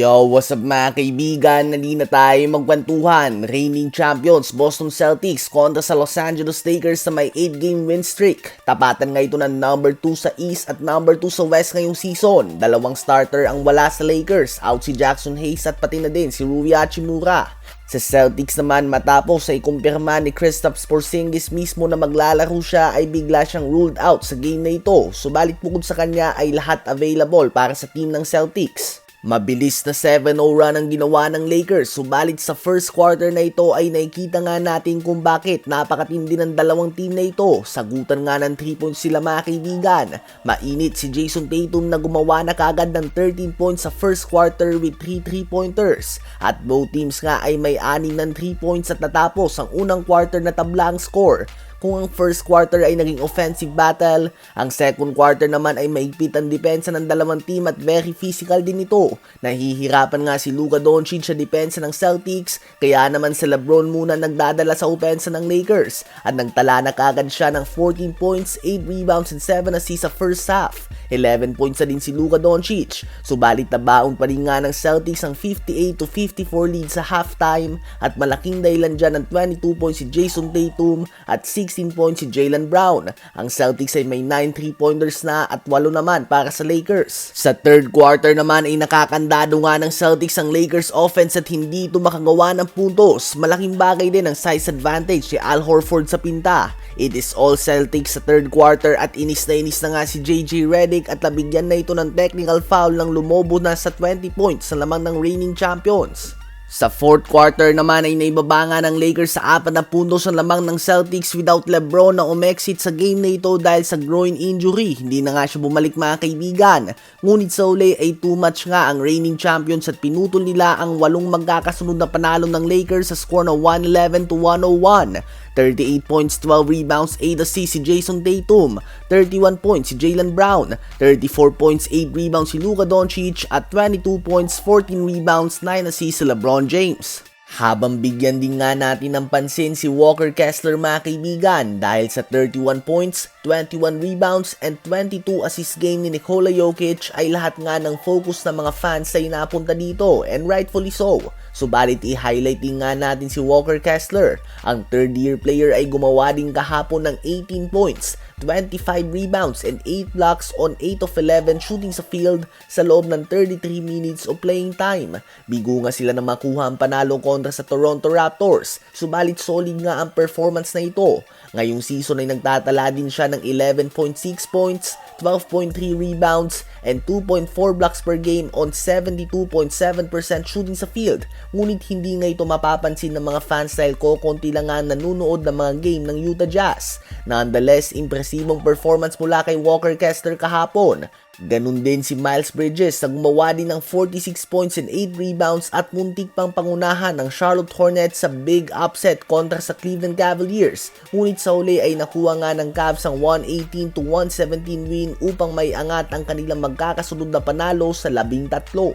Yo, what's up mga kaibigan? Nali na tayo magkwentuhan. Reigning champions Boston Celtics kontra sa Los Angeles Lakers sa may 8-game win streak. Tapatan nga ito ng number 2 sa East at number 2 sa West ngayong season. Dalawang starter ang wala sa Lakers. Out si Jackson Hayes at pati na din si Rui Hachimura. Sa Celtics naman matapos ay kumpirma ni Kristaps Porzingis mismo na maglalaro siya ay bigla siyang ruled out sa game na ito. Subalit bukod sa kanya ay lahat available para sa team ng Celtics. Mabilis na 7-0 run ang ginawa ng Lakers, subalit sa first quarter na ito ay nakikita nga natin kung bakit napakatindi ng dalawang team na ito. Sagutan nga ng 3 points sila mga kaibigan. Mainit si Jason Tatum na gumawa na kagad ng 13 points sa first quarter with 3 3-pointers. At both teams nga ay may 6 ng 3 points at natapos ang unang quarter na tabla ang score. Kung ang first quarter ay naging offensive battle, ang second quarter naman ay maigpit ang depensa ng dalawang team at very physical din ito. Nahihirapan nga si Luka Doncic sa depensa ng Celtics, kaya naman si Lebron muna nagdadala sa opensa ng Lakers at nagtala na kagad siya ng 14 points, 8 rebounds and 7 assists sa first half. 11 points na din si Luka Doncic. Subalit nabaon pa rin nga ng Celtics ang 58 to 54 lead sa halftime at malaking dahilan dyan ng 22 points si Jason Tatum at 16 points si Jalen Brown. Ang Celtics ay may 9 3-pointers na at 8 naman para sa Lakers. Sa third quarter naman ay nakakandado nga ng Celtics ang Lakers offense at hindi ito makagawa ng puntos. Malaking bagay din ang size advantage si Al Horford sa pinta. It is all Celtics sa third quarter at inis na inis na nga si JJ Redick at nabigyan na ito ng technical foul nang lumobo na sa 20 points sa lamang ng reigning champions. Sa fourth quarter naman ay naibaba nga ng Lakers sa apat na puntos ang lamang ng Celtics without Lebron na umexit sa game na ito dahil sa groin injury. Hindi na nga siya bumalik mga kaibigan. Ngunit sa uli ay too much nga ang reigning champions at pinutol nila ang walong magkakasunod na panalo ng Lakers sa score na 111 to 101. 38 points, 12 rebounds, 8 assists si Jason Tatum, 31 points si Jalen Brown, 34 points, 8 rebounds si Luka Doncic. At 22 points, 14 rebounds, 9 assists si LeBron James. Habang bigyan din nga natin ng pansin si Walker Kessler mga dahil sa 31 points, 21 rebounds, and 22 assist game ni Nikola Jokic ay lahat nga ng focus ng mga fans ay napunta dito and rightfully so. Subalit i-highlight din nga natin si Walker Kessler. Ang third year player ay gumawa din kahapon ng 18 points, 25 rebounds and 8 blocks on 8 of 11 shooting sa field sa loob ng 33 minutes of playing time. Bigo nga sila na makuha ang panalo kontra sa Toronto Raptors, subalit solid nga ang performance na ito. Ngayong season ay nagtatala din siya ng 11.6 points, 12.3 rebounds, and 2.4 blocks per game on 72.7% shooting sa field. Ngunit hindi nga ito mapapansin ng mga fans dahil kokonti lang nga nanunood ng mga game ng Utah Jazz. Nonetheless, impresibong performance mula kay Walker Kessler kahapon. Ganun din si Miles Bridges na gumawa din ng 46 points and 8 rebounds at muntik pang pangunahan ng Charlotte Hornets sa big upset kontra sa Cleveland Cavaliers. Ngunit sa uli ay nakuha nga ng Cavs ang 118 to 117 win upang may angat ang kanilang magkakasunod na panalo sa labing tatlo.